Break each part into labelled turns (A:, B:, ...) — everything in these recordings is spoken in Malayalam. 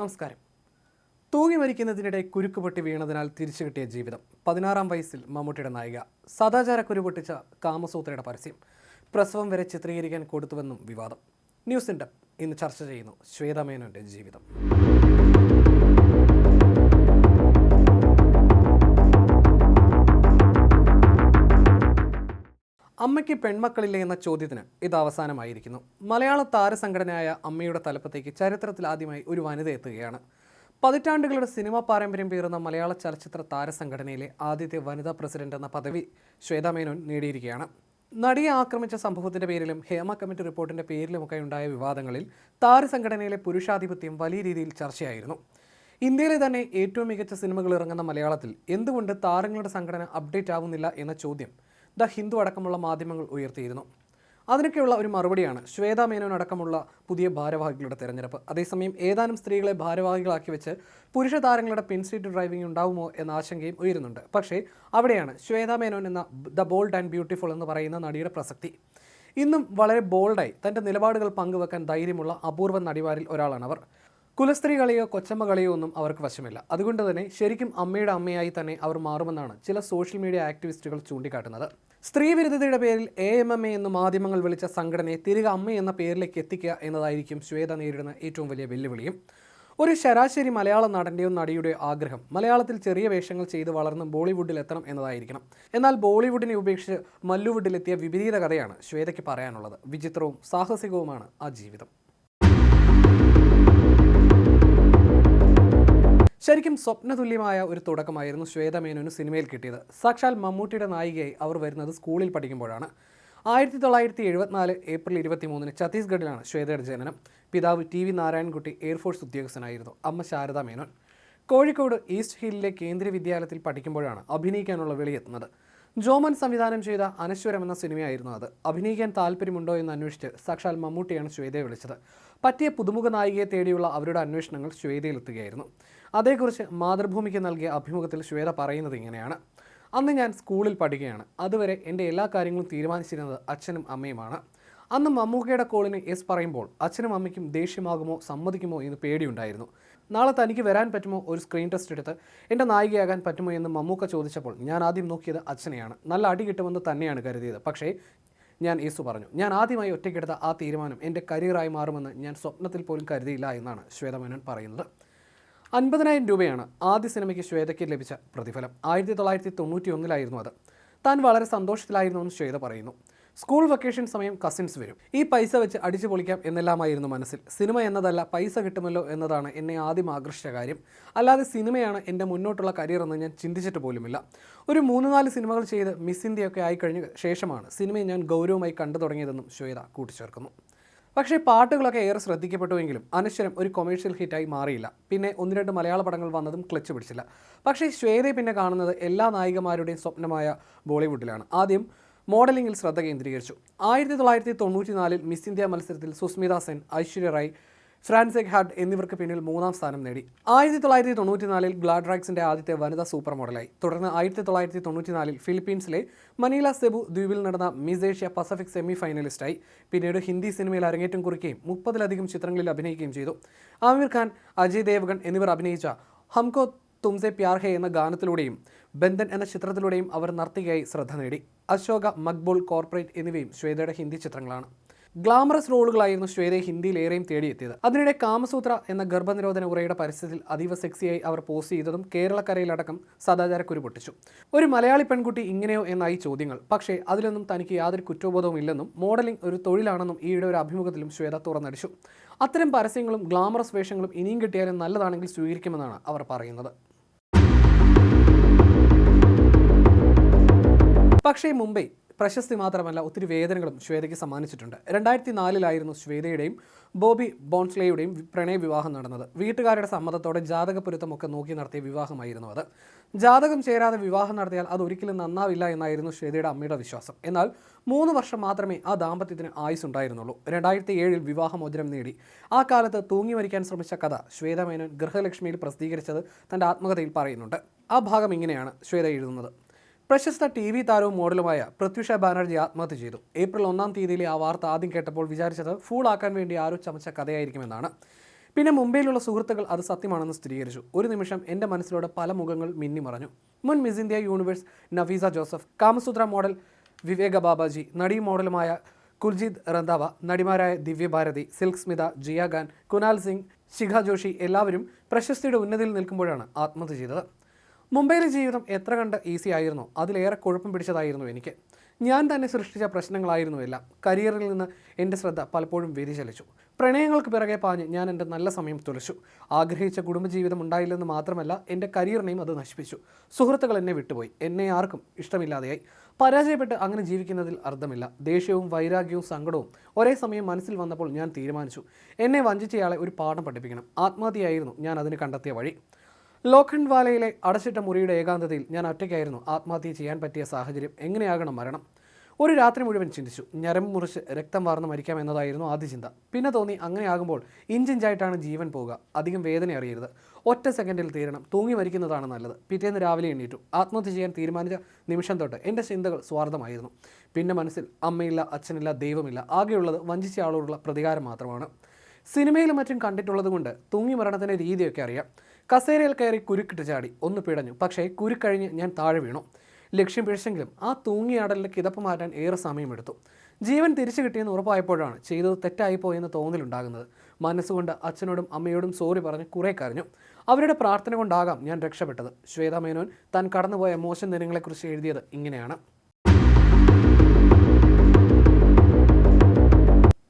A: നമസ്കാരം. തൂങ്ങി മരിക്കുന്നതിനിടെ കുരുക്ക് പൊട്ടി വീണതിനാൽ തിരിച്ചു കിട്ടിയ ജീവിതം. പതിനാറാം വയസ്സിൽ മമ്മൂട്ടിയുടെ നായിക. സദാചാര കുരുപൊട്ടിച്ച കാമസൂത്രയുടെ പരസ്യം. പ്രസവം വരെ ചിത്രീകരിക്കാൻ കൊടുത്തുവെന്നും വിവാദം. ന്യൂസ് ഇൻഡപ്പ് ഇന്ന് ചർച്ച ചെയ്യുന്നു ശ്വേതമേനോന്റെ ജീവിതം. അമ്മയ്ക്ക് പെൺമക്കളില്ലേ എന്ന ചോദ്യത്തിന് ഇത് അവസാനമായിരിക്കുന്നു. മലയാള താരസംഘടനയായ അമ്മയുടെ തലപ്പത്തേക്ക് ചരിത്രത്തിൽ ആദ്യമായി ഒരു വനിത എത്തുകയാണ്. പതിറ്റാണ്ടുകളുടെ സിനിമാ പാരമ്പര്യം പേറുന്ന മലയാള ചലച്ചിത്ര താരസംഘടനയിലെ ആദ്യത്തെ വനിതാ പ്രസിഡന്റ് എന്ന പദവി ശ്വേതാ മേനോൻ നേടിയിരിക്കുകയാണ്. നടിയെ ആക്രമിച്ച സംഭവത്തിന്റെ പേരിലും ഹേമ കമ്മിറ്റി റിപ്പോർട്ടിന്റെ പേരിലുമൊക്കെ ഉണ്ടായ വിവാദങ്ങളിൽ താരസംഘടനയിലെ പുരുഷാധിപത്യം വലിയ രീതിയിൽ ചർച്ചയായിരുന്നു. ഇന്ത്യയിലെ തന്നെ ഏറ്റവും മികച്ച സിനിമകൾ ഇറങ്ങുന്ന മലയാളത്തിൽ എന്തുകൊണ്ട് താരങ്ങളുടെ സംഘടന അപ്ഡേറ്റ് ആവുന്നില്ല എന്ന ചോദ്യം ദ ഹിന്ദു അടക്കമുള്ള മാധ്യമങ്ങൾ ഉയർത്തിയിരുന്നു. അതിനൊക്കെയുള്ള ഒരു മറുപടിയാണ് ശ്വേതാ മേനോൻ അടക്കമുള്ള പുതിയ ഭാരവാഹികളുടെ തെരഞ്ഞെടുപ്പ്. അതേസമയം ഏതാനും സ്ത്രീകളെ ഭാരവാഹികളാക്കി വെച്ച് പുരുഷ താരങ്ങളുടെ പിൻസീറ്റ് ഡ്രൈവിംഗ് ഉണ്ടാവുമോ എന്ന ആശങ്കയും ഉയരുന്നുണ്ട്. പക്ഷേ അവിടെയാണ് ശ്വേതാ മേനോൻ എന്ന ദ ബോൾഡ് ആൻഡ് ബ്യൂട്ടിഫുൾ എന്ന് പറയുന്ന നടിയുടെ പ്രസക്തി. ഇന്നും വളരെ ബോൾഡായി തന്റെ നിലപാടുകൾ പങ്കുവെക്കാൻ ധൈര്യമുള്ള അപൂർവ നടിമാരിൽ ഒരാളാണ് അവർ. കുലസ്ത്രീ കളിയോ കൊച്ചമ്മ കളിയോ ഒന്നും അവർക്ക് വശമില്ല. അതുകൊണ്ട് തന്നെ ശരിക്കും അമ്മയുടെ അമ്മയായി തന്നെ അവർ മാറുമെന്നാണ് ചില സോഷ്യൽ മീഡിയ ആക്ടിവിസ്റ്റുകൾ ചൂണ്ടിക്കാട്ടുന്നത്. സ്ത്രീ വിരുദ്ധതയുടെ പേരിൽ എ എം എം എ എന്ന് മാധ്യമങ്ങൾ വിളിച്ച സംഘടനയെ തിരികെ അമ്മ എന്ന പേരിലേക്ക് എത്തിക്കുക എന്നതായിരിക്കും ശ്വേത നേരിടുന്ന ഏറ്റവും വലിയ വെല്ലുവിളിയും. ഒരു ശരാശരി മലയാള നടന്റെയോ നടിയുടെയോ ആഗ്രഹം. മലയാളത്തിൽ ചെറിയ വേഷങ്ങൾ ചെയ്ത് വളർന്ന് ബോളിവുഡിൽ എത്തണം എന്നതായിരിക്കണം. എന്നാൽ ബോളിവുഡിനെ ഉപേക്ഷിച്ച് മല്ലുവുഡിലെത്തിയ വിപരീത കഥയാണ് ശ്വേതയ്ക്ക് പറയാനുള്ളത്. വിചിത്രവും സാഹസികവുമാണ് ആ ജീവിതം. ശരിക്കും സ്വപ്നതുല്യമായ ഒരു തുടക്കമായിരുന്നു ശ്വേത മേനോന് സിനിമയിൽ കിട്ടിയത്. സാക്ഷാൽ മമ്മൂട്ടിയുടെ നായികയായി അവർ വരുന്നത് സ്കൂളിൽ പഠിക്കുമ്പോഴാണ്. ആയിരത്തി തൊള്ളായിരത്തി എഴുപത്തിനാല് ഏപ്രിൽ ഇരുപത്തി മൂന്നിന് ഛത്തീസ്ഗഡിലാണ് ശ്വേതയുടെ ജനനം. പിതാവ് T V Narayankutty air force ഉദ്യോഗസ്ഥനായിരുന്നു. അമ്മ ശാരദ മേനോൻ. കോഴിക്കോട് ഈസ്റ്റ് ഹില്ലിലെ കേന്ദ്രീയ വിദ്യാലയത്തിൽ പഠിക്കുമ്പോഴാണ് അഭിനയിക്കാനുള്ള വെളിയെത്തുന്നത്. ജോമൻ സംവിധാനം ചെയ്ത അനശ്വരം എന്ന സിനിമയായിരുന്നു അത്. അഭിനയിക്കാൻ താല്പര്യമുണ്ടോ എന്ന് അന്വേഷിച്ച് സാക്ഷാൽ മമ്മൂട്ടിയാണ് ശ്വേതയെ വിളിച്ചത്. പറ്റിയ പുതുമുഖ നായികയെ തേടിയുള്ള അവരുടെ അന്വേഷണങ്ങൾ ശ്വേതയിലെത്തുകയായിരുന്നു. അതേക്കുറിച്ച് മാതൃഭൂമിക്ക് നൽകിയ അഭിമുഖത്തിൽ ശ്വേത പറയുന്നത് ഇങ്ങനെയാണ്. അന്ന് ഞാൻ സ്കൂളിൽ പഠിക്കുകയാണ്. അതുവരെ എന്റെ എല്ലാ കാര്യങ്ങളും തീരുമാനിച്ചിരുന്നത് അച്ഛനും അമ്മയുമാണ്. അന്ന് മമ്മൂക്കയുടെ കോളിന് എസ് പറയുമ്പോൾ അച്ഛനും അമ്മയ്ക്കും ദേഷ്യമാകുമോ സമ്മതിക്കുമോ എന്ന് പേടിയുണ്ടായിരുന്നു. നാളെ തനിക്ക് വരാൻ പറ്റുമോ ഒരു സ്ക്രീൻ ടെസ്റ്റ് എടുത്ത്? എന്റെ നായികയാകാൻ പറ്റുമോ എന്ന് മമ്മൂക്ക ചോദിച്ചപ്പോൾ ഞാൻ ആദ്യം നോക്കിയത് അച്ഛനെയാണ്. നല്ല അടി കിട്ടുമെന്ന് തന്നെയാണ് കരുതിയത്. പക്ഷേ ഞാൻ യേസു പറഞ്ഞു. ഞാൻ ആദ്യമായി ഒറ്റയ്ക്കെടുത്ത ആ തീരുമാനം എന്റെ കരിയറായി മാറുമെന്ന് ഞാൻ സ്വപ്നത്തിൽ പോലും കരുതിയില്ല എന്നാണ് ശ്വേതമേനോൻ പറയുന്നത്. അൻപതിനായിരം രൂപയാണ് ആദ്യ സിനിമയ്ക്ക് ശ്വേതയ്ക്ക് ലഭിച്ച പ്രതിഫലം. ആയിരത്തി തൊള്ളായിരത്തി തൊണ്ണൂറ്റി ഒന്നിലായിരുന്നു അത്. താൻ വളരെ സന്തോഷത്തിലായിരുന്നു സന്തോഷത്തിലായിരുന്നുവെന്ന് ശ്വേത പറയുന്നു. സ്കൂൾ വെക്കേഷൻ സമയം കസിൻസ് വരും. ഈ പൈസ വെച്ച് അടിച്ചു പൊളിക്കാം എന്നെല്ലാമായിരുന്നു മനസ്സിൽ. സിനിമ എന്നതല്ല പൈസ കിട്ടുമല്ലോ എന്നതാണ് എന്നെ ആദ്യം ആകർഷിച്ച കാര്യം. അല്ലാതെ സിനിമയാണ് എന്റെ മുന്നോട്ടുള്ള കരിയർ എന്ന് ഞാൻ ചിന്തിച്ചിട്ട് പോലുമില്ല. ഒരു മൂന്ന് നാല് സിനിമകൾ ചെയ്ത് മിസ് ഇന്ത്യയൊക്കെ ആയിക്കഴിഞ്ഞ ശേഷമാണ് സിനിമയെ ഞാൻ ഗൗരവമായി കണ്ടു തുടങ്ങിയതെന്നും ശ്വേത കൂട്ടിച്ചേർക്കുന്നു. പക്ഷേ പാട്ടുകളൊക്കെ ഏറെ ശ്രദ്ധിക്കപ്പെട്ടുവെങ്കിലും അനശ്വരം ഒരു കൊമേഴ്ഷ്യൽ ഹിറ്റായി മാറിയില്ല. പിന്നെ ഒന്ന് രണ്ട് മലയാള പടങ്ങൾ വന്നതും ക്ലച്ച് പിടിച്ചില്ല. പക്ഷേ ശ്വേതയെ പിന്നെ കാണുന്നത് എല്ലാ നായികമാരുടെയും സ്വപ്നമായ ബോളിവുഡിലാണ്. ആദ്യം മോഡലിംഗിൽ ശ്രദ്ധ കേന്ദ്രീകരിച്ചു. ആയിരത്തി തൊള്ളായിരത്തി തൊണ്ണൂറ്റി നാലിൽ മിസ് ഇന്ത്യ മത്സരത്തിൽ സുസ്മിത സെൻ ഐശ്വര്യ റായ് ഫ്രാൻസെക് ഹാഡ് എന്നിവർക്ക് പിന്നിൽ മൂന്നാം സ്ഥാനം നേടി. ആയിരത്തി തൊള്ളായിരത്തി തൊണ്ണൂറ്റിനാലിൽ ഗ്ലാഡ്രാക്സിന്റെ ആദ്യത്തെ വനിതാ സൂപ്പർ മോഡലായി. തുടർന്ന് ആയിരത്തി തൊള്ളായിരത്തി തൊണ്ണൂറ്റിനാലിൽ ഫിലിപ്പീൻസിലെ മനീല സെബു ദ്വീപിൽ നടന്ന മിസ് ഏഷ്യ പസഫിക് സെമി ഫൈനലിസ്റ്റായി പിന്നീട് ഹിന്ദി സിനിമയിൽ അരങ്ങേറ്റം കുറിക്കുകയും മുപ്പതിലധികം ചിത്രങ്ങളിൽ അഭിനയിക്കുകയും ചെയ്തു. ആമിർ ഖാൻ അജയ് ദേവഗൺ എന്നിവർ അഭിനയിച്ച ഹംകോ തുംസെ പ്യാർ ഹെ എന്ന ഗാനത്തിലൂടെയും ബന്ധൻ എന്ന ചിത്രത്തിലൂടെയും അവർ നർത്തകിയായി ശ്രദ്ധ നേടി. അശോക മക്ബോൾ കോർപ്പറേറ്റ് എന്നിവയും ശ്വേതയുടെ ഹിന്ദി ചിത്രങ്ങളാണ്. ഗ്ലാമറസ് റോളുകളായിരുന്നു ശ്വേതയെ ഹിന്ദിയിൽ ഏറെയും തേടിയെത്തിയത്. അതിനിടെ കാമസൂത്ര എന്ന ഗർഭനിരോധന ഉറയുടെ പരസ്യത്തിൽ അതീവ സെക്സിയായി അവർ പോസ്റ്റ് ചെയ്തതും കേരളക്കരയിലടക്കം സദാചാരക്കുരു പൊട്ടിച്ചു ഒരു മലയാളി പെൺകുട്ടി ഇങ്ങനെയോ എന്നായി ചോദ്യങ്ങൾ. പക്ഷേ അതിലൊന്നും തനിക്ക് യാതൊരു കുറ്റബോധവും ഇല്ലെന്നും മോഡലിംഗ് ഒരു തൊഴിലാണെന്നും ഈയിടെ ഒരു അഭിമുഖത്തിലും ശ്വേത തുറന്നടിച്ചു. അത്തരം പരസ്യങ്ങളും ഗ്ലാമറസ് വേഷങ്ങളും ഇനിയും കിട്ടിയാലും നല്ലതാണെങ്കിൽ സ്വീകരിക്കുമെന്നാണ് അവർ പറയുന്നത്. പക്ഷേ മുംബൈ പ്രശസ്തി മാത്രമല്ല ഒത്തിരി വേദനകളും ശ്വേതയ്ക്ക് സമ്മാനിച്ചിട്ടുണ്ട്. രണ്ടായിരത്തി നാലിലായിരുന്നു ശ്വേതയുടെയും ബോബി ബോൺസ്ലേയുടെയും പ്രണയ വിവാഹം നടന്നത്. വീട്ടുകാരുടെ സമ്മതത്തോടെ ജാതക പൊരുത്തമൊക്കെ നോക്കി നടത്തിയ വിവാഹമായിരുന്നു അത്. ജാതകം ചേരാതെ വിവാഹം നടത്തിയാൽ അത് ഒരിക്കലും നന്നാവില്ല എന്നായിരുന്നു ശ്വേതയുടെ അമ്മയുടെ വിശ്വാസം. എന്നാൽ മൂന്ന് വർഷം മാത്രമേ ആ ദാമ്പത്യത്തിന് ആയുസ് ഉണ്ടായിരുന്നുള്ളൂ രണ്ടായിരത്തി ഏഴിൽ വിവാഹമോചനം നേടി. ആ കാലത്ത് തൂങ്ങി മരിക്കാൻ ശ്രമിച്ച കഥ ശ്വേത മേനോൻ ഗൃഹലക്ഷ്മിയിൽ പ്രസിദ്ധീകരിച്ചത് തന്റെ ആത്മകഥയിൽ പറയുന്നുണ്ട്. ആ ഭാഗം ഇങ്ങനെയാണ് ശ്വേത എഴുതുന്നത്. പ്രശസ്ത ടി വി താരവും മോഡലുമായ പൃഥ്വിഷ ബാനർജി ആത്മഹത്യ ചെയ്തു. ഏപ്രിൽ ഒന്നാം തീയതിയിലെ ആ വാർത്ത ആദ്യം കേട്ടപ്പോൾ വിചാരിച്ചത് ഫൂൾ ആക്കാൻ വേണ്ടി ആരോ ചമച്ച കഥയായിരിക്കുമെന്നാണ്. പിന്നെ മുംബൈയിലുള്ള സുഹൃത്തുക്കൾ അത് സത്യമാണെന്ന് സ്ഥിരീകരിച്ചു. ഒരു നിമിഷം എന്റെ മനസ്സിലൂടെ പല മുഖങ്ങൾ മിന്നിമറഞ്ഞു മുൻ Miss India Universe Nafisa Joseph Kamasutra model Viveka Babaji നടി മോഡലുമായ കുൽജിത് റന്ധാവ നടിമാരായ ദിവ്യഭാരതി സിൽക്ക് സ്മിത ജിയ ഖാൻ കുനാൽ സിംഗ് ശിഖ ജോഷി എല്ലാവരും പ്രശസ്തിയുടെ ഉന്നതിയിൽ നിൽക്കുമ്പോഴാണ് ആത്മഹത്യ ചെയ്തത്. മുംബൈയിലെ ജീവിതം എത്ര കണ്ട് ഈസി ആയിരുന്നു? അതിലേറെ കുഴപ്പം പിടിച്ചതായിരുന്നു എനിക്ക്. ഞാൻ തന്നെ സൃഷ്ടിച്ച പ്രശ്നങ്ങളായിരുന്നു എല്ലാം. കരിയറിൽ നിന്ന് എന്റെ ശ്രദ്ധ പലപ്പോഴും വ്യതിചലിച്ചു. പ്രണയങ്ങൾക്ക് പിറകെ പാഞ്ഞ് ഞാൻ എന്റെ നല്ല സമയം തുലച്ചു. ആഗ്രഹിച്ച കുടുംബജീവിതം ഉണ്ടായില്ലെന്ന് മാത്രമല്ല എന്റെ കരിയറിനെയും അത് നശിപ്പിച്ചു. സുഹൃത്തുക്കൾ എന്നെ വിട്ടുപോയി. എന്നെ ആർക്കും ഇഷ്ടമില്ലാതെയായി. പരാജയപ്പെട്ട് അങ്ങനെ ജീവിക്കുന്നതിൽ അർത്ഥമില്ല ദേഷ്യവും വൈരാഗ്യവും സങ്കടവും ഒരേ സമയം മനസ്സിൽ വന്നപ്പോൾ ഞാൻ തീരുമാനിച്ചു. എന്നെ വഞ്ചിച്ചയാളെ ഒരു പാഠം പഠിപ്പിക്കണം. ആത്മഹത്യയായിരുന്നു ഞാൻ അതിന് കണ്ടെത്തിയ വഴി. ലോഖണ്ഡ് വാലയിലെ അടച്ചിട്ട മുറിയുടെ ഏകാന്തതയിൽ ഞാൻ ഒറ്റയ്ക്കായിരുന്നു. ആത്മഹത്യ ചെയ്യാൻ പറ്റിയ സാഹചര്യം എങ്ങനെയാകണം മരണം? ഒരു രാത്രി മുഴുവൻ ചിന്തിച്ചു. ഞരമ്പ് മുറിച്ച് രക്തം വാർന്ന് മരിക്കാം എന്നതായിരുന്നു ആദ്യ ചിന്ത. പിന്നെ തോന്നി അങ്ങനെയാകുമ്പോൾ ഇഞ്ചിഞ്ചായിട്ടാണ് ജീവൻ പോവുക. അധികം വേദന അറിയരുത്. ഒറ്റ സെക്കൻഡിൽ തീരണം. തൂങ്ങി മരിക്കുന്നതാണ് നല്ലത്. പിറ്റേന്ന് രാവിലെ എണ്ണീറ്റു ആത്മഹത്യ ചെയ്യാൻ തീരുമാനിച്ച നിമിഷം തൊട്ട് എന്റെ ചിന്തകൾ സ്വാർത്ഥമായിരുന്നു. പിന്നെ മനസ്സിൽ അമ്മയില്ല അച്ഛനില്ല ദൈവമില്ല. ആകെയുള്ളത് വഞ്ചിച്ച ആളോടുള്ള പ്രതികാരം മാത്രമാണ്. സിനിമയിലും മറ്റും കണ്ടിട്ടുള്ളത് കൊണ്ട് തൂങ്ങി മരണത്തിന്റെ രീതിയൊക്കെ അറിയാം. കസേരയിൽ കയറി കുരുക്കിട്ട് ചാടി. ഒന്ന് പിടഞ്ഞു. പക്ഷേ കുരുക്കഴിഞ്ഞ് ഞാൻ താഴെ വീണു. ലക്ഷ്യം പിഴച്ചെങ്കിലും ആ തൂങ്ങിയാടലിൽ കിതപ്പ് മാറ്റാൻ ഏറെ സമയമെടുത്തു. ജീവൻ തിരിച്ചു കിട്ടിയെന്ന് ഉറപ്പായപ്പോഴാണ് ചെയ്തത് തെറ്റായിപ്പോയെന്ന് തോന്നലുണ്ടാകുന്നത്. മനസ്സുകൊണ്ട് അച്ഛനോടും അമ്മയോടും സോറി പറഞ്ഞ് കുറേ കരഞ്ഞു. അവരുടെ പ്രാർത്ഥന കൊണ്ടാകാം ഞാൻ രക്ഷപ്പെട്ടത്. ശ്വേതാ മേനോൻ താൻ കടന്നുപോയ മോശം ദിനങ്ങളെക്കുറിച്ച് എഴുതിയത് ഇങ്ങനെയാണ്.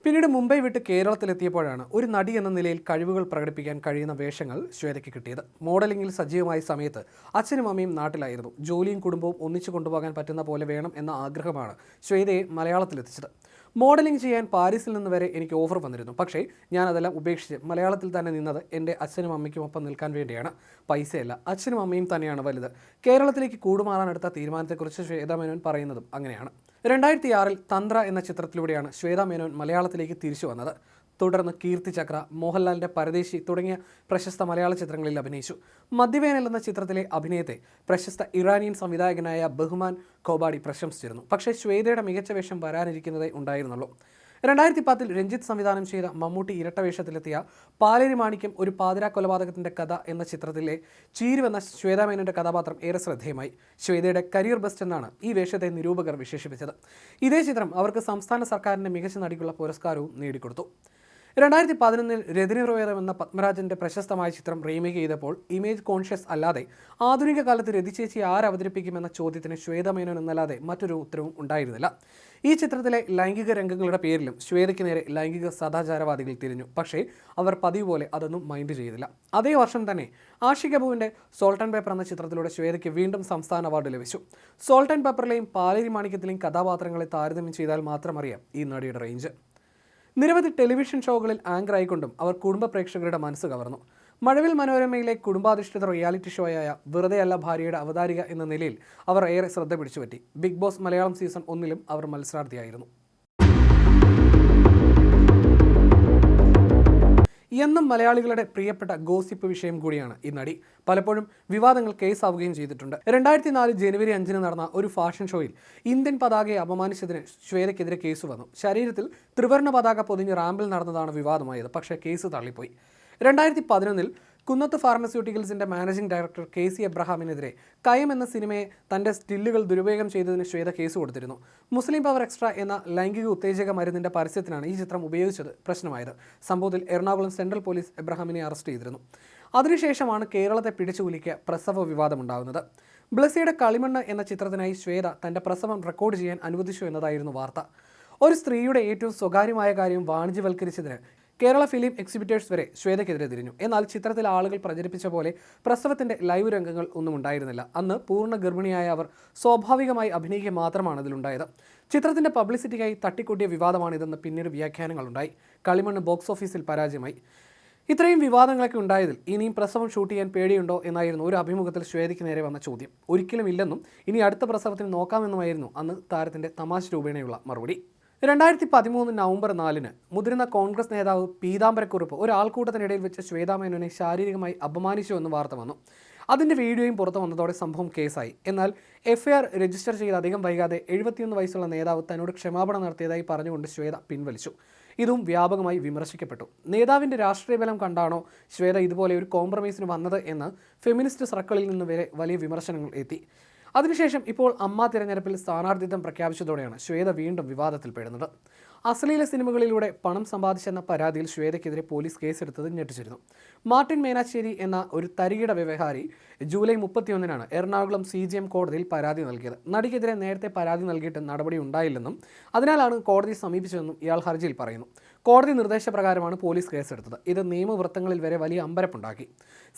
A: പിന്നീട് മുംബൈ വിട്ട് കേരളത്തിലെത്തിയപ്പോഴാണ് ഒരു നടി എന്ന നിലയിൽ കഴിവുകൾ പ്രകടിപ്പിക്കാൻ കഴിയുന്ന വേഷങ്ങൾ ശ്വേതയ്ക്ക് കിട്ടിയത്. മോഡലിംഗിൽ സജീവമായ സമയത്ത് അച്ഛനും അമ്മയും നാട്ടിലായിരുന്നു. ജോലിയും കുടുംബവും ഒന്നിച്ചു കൊണ്ടുപോകാൻ പറ്റുന്ന പോലെ വേണം എന്ന ആഗ്രഹമാണ് ശ്വേതയെ മലയാളത്തിലെത്തിച്ചത്. മോഡലിംഗ് ചെയ്യാൻ പാരീസിൽ നിന്ന് വരെ എനിക്ക് ഓഫർ വന്നിരുന്നു. പക്ഷേ ഞാൻ അതെല്ലാം ഉപേക്ഷിച്ച് മലയാളത്തിൽ തന്നെ നിന്നത് എന്റെ അച്ഛനും അമ്മയ്ക്കും ഒപ്പം നിൽക്കാൻ വേണ്ടിയാണ്. പൈസയല്ല അച്ഛനും അമ്മയും തന്നെയാണ് വലുത്. കേരളത്തിലേക്ക് കൂടുമാറാൻ എടുത്ത തീരുമാനത്തെക്കുറിച്ച് ശ്വേതാമേനോൻ പറയുന്നതും അങ്ങനെയാണ്. രണ്ടായിരത്തി ആറിൽ തന്ത്ര എന്ന ചിത്രത്തിലൂടെയാണ് ശ്വേതാ മേനോൻ മലയാളത്തിലേക്ക് തിരിച്ചു വന്നത്. തുടർന്ന് കീർത്തി ചക്ര മോഹൻലാലിന്റെ പരദേശി തുടങ്ങിയ പ്രശസ്ത മലയാള ചിത്രങ്ങളിൽ അഭിനയിച്ചു. മദ്യവേനൽ എന്ന ചിത്രത്തിലെ അഭിനയത്തെ പ്രശസ്ത ഇറാനിയൻ സംവിധായകനായ ബഹുമാൻ കോബാഡി പ്രശംസിച്ചിരുന്നു. പക്ഷേ ശ്വേതയുടെ മികച്ച വേഷം വരാനിരിക്കുന്നതേ ഉണ്ടായിരുന്നുള്ളൂ. രണ്ടായിരത്തി പത്തിൽ രഞ്ജിത്ത് സംവിധാനം ചെയ്ത മമ്മൂട്ടി ഇരട്ടവേഷത്തിലെത്തിയ പാലേരി മാണിക്യം ഒരു പാതിരാ കൊലപാതകത്തിന്റെ കഥ എന്ന ചിത്രത്തിലെ ചീരുവെന്ന ശ്വേതാമേനന്റെ കഥാപാത്രം ഏറെ ശ്രദ്ധേയമായി. ശ്വേതയുടെ കരിയർ ബെസ്റ്റ് എന്നാണ് ഈ വേഷത്തെ നിരൂപകർ വിശേഷിപ്പിച്ചത്. ഇതേ ചിത്രം അവർക്ക് സംസ്ഥാന സർക്കാരിന്റെ മികച്ച നടിക്കുള്ള പുരസ്കാരവും നേടിക്കൊടുത്തു. രണ്ടായിരത്തി പതിനൊന്നിൽ രതിനിർവേദം എന്ന പത്മരാജന്റെ പ്രശസ്തമായ ചിത്രം റീമേക്ക് ചെയ്തപ്പോൾ ഇമേജ് കോൺഷ്യസ് അല്ലാതെ ആധുനിക കാലത്ത് രതിചേച്ചി ആരവതരിപ്പിക്കുമെന്ന ചോദ്യത്തിന് ശ്വേതമേനോൻ എന്നല്ലാതെ മറ്റൊരു ഉത്തരവും ഉണ്ടായിരുന്നില്ല. ഈ ചിത്രത്തിലെ ലൈംഗിക രംഗങ്ങളുടെ പേരിലും ശ്വേതയ്ക്ക് നേരെ ലൈംഗിക സദാചാരവാദികൾ തിരിഞ്ഞു. പക്ഷേ അവർ പതിവ് പോലെ അതൊന്നും മൈൻഡ് ചെയ്തില്ല. അതേ വർഷം തന്നെ ആഷിക് അബുവിന്റെ സോൾട്ട് ആൻഡ് പേപ്പർ എന്ന ചിത്രത്തിലൂടെ ശ്വേതയ്ക്ക് വീണ്ടും സംസ്ഥാന അവാർഡ് ലഭിച്ചു. സോൾട്ട് ആൻഡ് പേപ്പറിലെയും പാലേരി മാണിക്യത്തിലെയും കഥാപാത്രങ്ങളെ താരതമ്യം ചെയ്താൽ മാത്രമറിയാം ഈ നടിയുടെ റേഞ്ച്. നിരവധി ടെലിവിഷൻ ഷോകളിൽ ആങ്കർ ആയിക്കൊണ്ടും അവർ കുടുംബ പ്രേക്ഷകരുടെ മനസ്സ് കവർന്നു. മഴവിൽ മനോരമയിലെ കുടുംബാധിഷ്ഠിത റിയാലിറ്റി ഷോയായ വെറുതെയല്ല ഭാര്യയുടെ അവതാരിക എന്ന നിലയിൽ അവർ ഏറെ ശ്രദ്ധ പിടിച്ചുപറ്റി. ബിഗ് ബോസ് മലയാളം സീസൺ ഒന്നിലും അവർ മത്സരാർത്ഥിയായിരുന്നു. എന്നും മലയാളികളുടെ പ്രിയപ്പെട്ട ഗോസിപ്പ് വിഷയം കൂടിയാണ് ഈ നടി. പലപ്പോഴും വിവാദങ്ങൾ കേസാവുകയും ചെയ്തിട്ടുണ്ട്. രണ്ടായിരത്തി നാല് ജനുവരി അഞ്ചിന് നടന്ന ഒരു ഫാഷൻ ഷോയിൽ ഇന്ത്യൻ പതാകയെ അപമാനിച്ചതിന് ശ്വേതയ്ക്കെതിരെ കേസ് വന്നു. ശരീരത്തിൽ ത്രിവർണ പതാക പൊതിഞ്ഞ് റാമ്പിൽ നടന്നതാണ് വിവാദമായത്. പക്ഷേ കേസ് തള്ളിപ്പോയി. രണ്ടായിരത്തി പതിനൊന്നിൽ കുന്നത്ത് ഫാർമസ്യൂട്ടിക്കൽസിന്റെ മാനേജിംഗ് ഡയറക്ടർ കെ സി എബ്രഹാമിനെതിരെ കയം എന്ന സിനിമയെ തന്റെ സ്റ്റില്ലുകൾ ദുരുപയോഗം ചെയ്തതിന് ശ്വേത കേസ് കൊടുത്തിരുന്നു. മുസ്ലിം പവർ എക്സ്ട്രാ എന്ന ലൈംഗിക ഉത്തേജക മരുന്നിന്റെ പരസ്യത്തിനാണ് ഈ ചിത്രം ഉപയോഗിച്ചത് പ്രശ്നമായത്. സംഭവത്തിൽ എറണാകുളം സെൻട്രൽ പോലീസ് എബ്രഹാമിനെ അറസ്റ്റ് ചെയ്തിരുന്നു. അതിനുശേഷമാണ് കേരളത്തെ പിടിച്ചുകുലിക്കുക പ്രസവ വിവാദമുണ്ടാകുന്നത് ബ്ലസ്സിയുടെ കളിമണ്ണ് എന്ന ചിത്രത്തിനായി ശ്വേത തന്റെ പ്രസവം റെക്കോർഡ് ചെയ്യാൻ അനുവദിച്ചു എന്നതായിരുന്നു വാർത്ത. ഒരു സ്ത്രീയുടെ ഏറ്റവും സ്വകാര്യമായ കാര്യം വാണിജ്യവൽക്കരിച്ചതിന് കേരള ഫിലിം എക്സിബിറ്റേഴ്സ് വരെ ശ്വേതയ്ക്കെതിരെ തിരിഞ്ഞു. എന്നാൽ ചിത്രത്തിൽ ആളുകൾ പ്രചരിപ്പിച്ച പോലെ പ്രസവത്തിന്റെ ലൈവ് രംഗങ്ങൾ ഒന്നും ഉണ്ടായിരുന്നില്ല. അന്ന് പൂർണ ഗർഭിണിയായ അവർ സ്വാഭാവികമായി അഭിനയിക്കുക മാത്രമാണ് ഇതിലുണ്ടായത്. ചിത്രത്തിന്റെ പബ്ലിസിറ്റിക്കായി തട്ടിക്കൂട്ടിയ വിവാദമാണിതെന്ന് പിന്നീട് വ്യാഖ്യാനങ്ങളുണ്ടായി. കളിമണ്ണ് ബോക്സ് ഓഫീസിൽ പരാജയമായി. ഇത്രയും വിവാദങ്ങളൊക്കെ ഉണ്ടായതിൽ ഇനിയും പ്രസവം ഷൂട്ട് ചെയ്യാൻ പേടിയുണ്ടോ എന്നായിരുന്നു ഒരു അഭിമുഖത്തിൽ ശ്വേതയ്ക്ക് നേരെ വന്ന ചോദ്യം. ഒരിക്കലും ഇല്ലെന്നും ഇനി അടുത്ത പ്രസവത്തിന് നോക്കാമെന്നുമായിരുന്നു അന്ന് താരത്തിന്റെ തമാശ രൂപേണയുള്ള മറുപടി. രണ്ടായിരത്തി പതിമൂന്ന് നവംബർ നാലിന് മുതിർന്ന കോൺഗ്രസ് നേതാവ് പീതാംബരക്കുറിപ്പ് ഒരു ആൾക്കൂട്ടത്തിനിടയിൽ വെച്ച് ശ്വേതാമേനോനെ ശാരീരികമായി അപമാനിച്ചു എന്ന് വാർത്ത വന്നു. അതിന്റെ വീഡിയോയും പുറത്തു വന്നതോടെ സംഭവം കേസായി. എന്നാൽ എഫ്ഐആർ രജിസ്റ്റർ ചെയ്ത് അധികം വൈകാതെ എഴുപത്തിയൊന്ന് വയസ്സുള്ള നേതാവ് തന്നോട് ക്ഷമാപണം നടത്തിയതായി പറഞ്ഞുകൊണ്ട് ശ്വേത പിൻവലിച്ചു. ഇതും വ്യാപകമായി വിമർശിക്കപ്പെട്ടു. നേതാവിന്റെ രാഷ്ട്രീയ ബലം കണ്ടാണോ ശ്വേത ഇതുപോലെ ഒരു കോംപ്രമൈസിന് വന്നത് എന്ന് ഫെമിനിസ്റ്റ് സർക്കിളിൽ നിന്ന് വരെ വലിയ വിമർശനങ്ങൾ എത്തി. അതിനുശേഷം ഇപ്പോൾ അമ്മ തിരഞ്ഞെടുപ്പിൽ സ്ഥാനാർത്ഥിത്വം പ്രഖ്യാപിച്ചതോടെയാണ് ശ്വേത വീണ്ടും വിവാദത്തിൽപ്പെടുന്നത് അശ്ലീല സിനിമകളിലൂടെ പണം സമ്പാദിച്ചെന്ന പരാതിയിൽ ശ്വേതയ്ക്കെതിരെ പോലീസ് കേസെടുത്തത് ഞെട്ടിച്ചിരുന്നു. മാർട്ടിൻ മേനാശ്ശേരി എന്ന ഒരു തരികിട വ്യവഹാരി ജൂലൈ മുപ്പത്തിയൊന്നിനാണ് എറണാകുളം സി ജി എം കോടതിയിൽ പരാതി നൽകിയത്. നടിക്കെതിരെ നേരത്തെ പരാതി നൽകിയിട്ട് നടപടി ഉണ്ടായില്ലെന്നും അതിനാലാണ് കോടതി സമീപിച്ചതെന്നും ഇയാൾ ഹർജിയിൽ പറയുന്നു. കോടതി നിർദ്ദേശപ്രകാരമാണ് പോലീസ് കേസെടുത്തത്. ഇത് നിയമവൃത്തങ്ങളിൽ വരെ വലിയ അമ്പരപ്പുണ്ടാക്കി.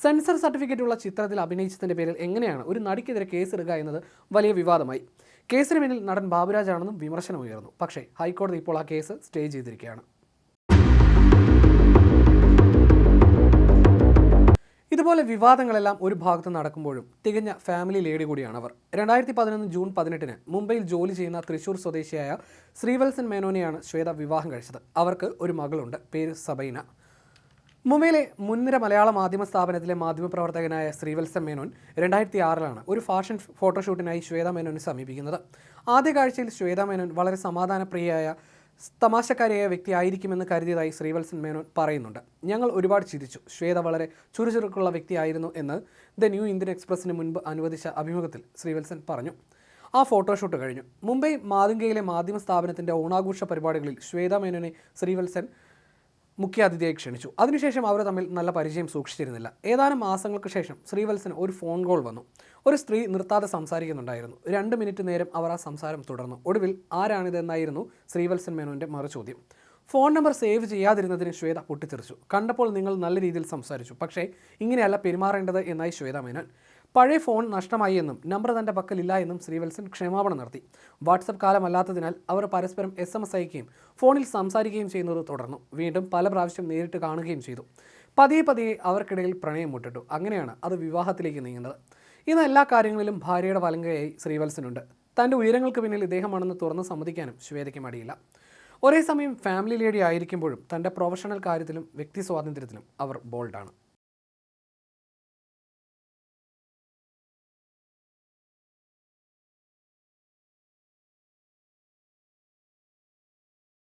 A: സെൻസർ സർട്ടിഫിക്കറ്റുള്ള ചിത്രത്തിൽ അഭിനയിച്ചതിന്റെ പേരിൽ എങ്ങനെയാണ് ഒരു നടിക്കെതിരെ കേസെടുക്കുക എന്നത് വലിയ വിവാദമായി. കേസിന് പിന്നിൽ നടൻ ബാബുരാജാണെന്നും വിമർശനം ഉയർന്നു പക്ഷേ ഹൈക്കോടതി ഇപ്പോൾ ആ കേസ് സ്റ്റേ ചെയ്തിരിക്കുകയാണ്. ഇതുപോലെ വിവാദങ്ങളെല്ലാം ഒരു ഭാഗത്ത് നടക്കുമ്പോഴും തികഞ്ഞ ഫാമിലി ലേഡി കൂടിയാണ് അവർ. രണ്ടായിരത്തി പതിനൊന്ന് ജൂൺ പതിനെട്ടിന് മുംബൈയിൽ ജോലി ചെയ്യുന്ന തൃശൂർ സ്വദേശിയായ ശ്രീവത്സൻ മേനോനെയാണ് ശ്വേത വിവാഹം കഴിച്ചത്. അവർക്ക് ഒരു മകളുണ്ട് പേര് സബൈന. മുംബൈയിലെ മുൻനിര മലയാള മാധ്യമ സ്ഥാപനത്തിലെ മാധ്യമപ്രവർത്തകനായ ശ്രീവത്സൻ മേനോൻ രണ്ടായിരത്തി ആറിലാണ് ഒരു ഫാഷൻ ഫോട്ടോഷൂട്ടിനായി ശ്വേത മേനോനെ സമീപിക്കുന്നത്. ആദ്യ കാഴ്ചയിൽ ശ്വേത മേനോൻ വളരെ സമാധാനപ്രിയയായ തമാശക്കാരിയായ വ്യക്തിയായിരിക്കുമെന്ന് കരുതിയതായി ശ്രീവത്സൻ മേനോൻ പറയുന്നുണ്ട്. ഞങ്ങൾ ഒരുപാട് ചിരിച്ചു. ശ്വേത വളരെ ചുറുചുറുക്കുള്ള വ്യക്തിയായിരുന്നു എന്ന് ദ ന്യൂ ഇന്ത്യൻ എക്സ്പ്രസിന് മുൻപ് അനുവദിച്ച അഭിമുഖത്തിൽ ശ്രീവത്സൻ പറഞ്ഞു. ആ ഫോട്ടോഷൂട്ട് കഴിഞ്ഞു. മുംബൈ മാതൃകയിലെ മാധ്യമ സ്ഥാപനത്തിന്റെ ഓണാഘോഷ പരിപാടികളിൽ ശ്വേത മേനോനെ ശ്രീവത്സൻ മുഖ്യാതിഥിയായി ക്ഷണിച്ചു. അതിനുശേഷം അവർ തമ്മിൽ നല്ല പരിചയം സൂക്ഷിച്ചിരുന്നില്ല. ഏതാനും മാസങ്ങൾക്ക് ശേഷം ശ്രീവത്സന് ഒരു ഫോൺ കോൾ വന്നു. ഒരു സ്ത്രീ നിർത്താതെ സംസാരിക്കുന്നുണ്ടായിരുന്നു. രണ്ട് മിനിറ്റ് നേരം അവർ ആ സംസാരം തുടർന്നു. ഒടുവിൽ ആരാണിതെന്നായിരുന്നു ശ്രീവത്സൻ മേനോന്റെ മറുചോദ്യം. ഫോൺ നമ്പർ സേവ് ചെയ്യാതിരുന്നതിന് ശ്വേത പൊട്ടിത്തെറിച്ചു. കണ്ടപ്പോൾ നിങ്ങൾ നല്ല രീതിയിൽ സംസാരിച്ചു. പക്ഷേ ഇങ്ങനെയല്ല പെരുമാറേണ്ടത് എന്നായി ശ്വേത മേനോൻ പഴയ ഫോൺ നഷ്ടമായി എന്നും നമ്പർ തന്റെ പക്കലില്ല എന്നും ശ്രീവത്സൻ ക്ഷമാപണം നടത്തി. വാട്സപ്പ് കാലമല്ലാത്തതിനാൽ അവർ പരസ്പരം എസ് എം എസ് അയക്കുകയും ഫോണിൽ സംസാരിക്കുകയും ചെയ്യുന്നത് തുടർന്നു. വീണ്ടും പല പ്രാവശ്യം നേരിട്ട് കാണുകയും ചെയ്തു. പതിയെ പതിയെ അവർക്കിടയിൽ പ്രണയം മുട്ടിട്ടു. അങ്ങനെയാണ് അത് വിവാഹത്തിലേക്ക് നീങ്ങുന്നത്. ഇന്ന് എല്ലാ കാര്യങ്ങളിലും ഭാര്യയുടെ വലങ്കയായി ശ്രീവത്സനുണ്ട്. തന്റെ ഉയരങ്ങൾക്ക് പിന്നിൽ ഇദ്ദേഹമാണെന്ന് തുറന്ന് സമ്മതിക്കാനും ശ്വേതയ്ക്ക് മടിയില്ല. ഒരേ സമയം ഫാമിലി ലേഡി ആയിരിക്കുമ്പോഴും തന്റെ പ്രൊഫഷണൽ കാര്യത്തിലും വ്യക്തി സ്വാതന്ത്ര്യത്തിലും അവർ ബോൾഡാണ്.